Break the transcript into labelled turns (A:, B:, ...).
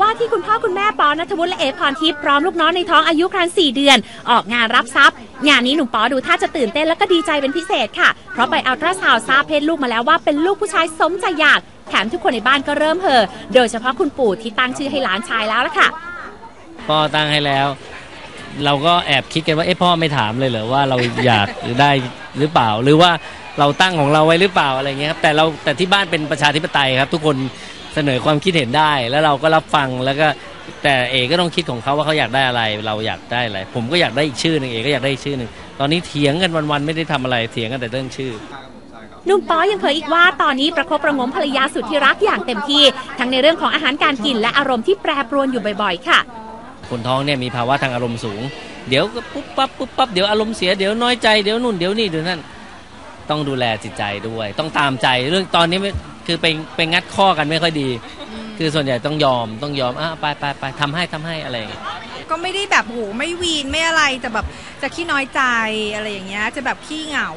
A: ว่าที่คุณพ่อคุณแม่ปอนัทวุฒิและเอพรทิพย์พร้อมลูกน้องในท้องอายุครรภ์4เดือน ออกงานรับทรัพย์ งานนี้หนุ่มปอดูท่าจะตื่นเต้นและก็ดีใจเป็นพิเศษค่ะ เพราะไปอัลตราซาวด์ทราบเพศลูกมาแล้วว่าเป็นลูกผู้ชายสมใจอยากแถมทุกคนในบ้านก็เริ่มเห่อโดยเฉพาะคุณปู่ที่ตั้งชื่อให้หลานชายแล้วล่ะค่ะ
B: พ่อตั้งให้แล้ว เราก็แอบคิดกันว่าเอ๊ะพ่อไม่ถามเลยเหรอว่าเราอยากหรือได้หรือเปล่า หรือว่าเราตั้งของเราไว้หรือเปล่าอะไรเงี้ยครับแต่เราแต่ที่บ้านเป็นประชาธิปไตยครับ ทุกคน เสนอความคิดเห็นได้แล้วเราก็รับฟังแล้วก็แต่เอก็ต้องคิดของเขาว่าเขาอยากได้อะไร เราอยากได้อะไรผมก็อยากได้อีกชื่อหนึ่งเอก็อยากได้อีกชื่อหนึ่งตอนนี้เถียงกันวันๆไม่ได้ทำอะไรเถียงกันแต่เรื่องชื่อ
A: หนุ่มปอยังเผยอีกว่าตอนนี้ประคบประหงมภรรยาสุดที่รักอย่างเต็มที่ ทั้งในเรื่องของอาหารการกินและอารมณ์ที่แปรปรวนอยู่บ่อยๆ ค่ะ
B: คนท้องเนี่ยมีภาวะทางอารมณ์สูง เดี๋ยวก็ปุ๊บปั๊บปุ๊บปั๊บเดี๋ยวอารมณ์เสียเดี๋ยวน้อยใจเดี๋ยวนู่นเดี๋ยวนี่เดี๋ยวนั่น ต้องดูแลจิตใจด้วย ต้องตามใจเรื่องตอนนี้ไม่คือไปไปงัดข้อกันไม่ค่อยดี คือส่วนใหญ่ต้องยอมต้องยอมอะไปไปไปทำให้ทำให้อะไรอย่างเงี้ย
C: ก็ไม่ได้แบบโหไม่วีนไม่อะไรแต่แบบจะขี้น้อยใจอะไรอย่างเงี้ยจะแบบขี้เหงา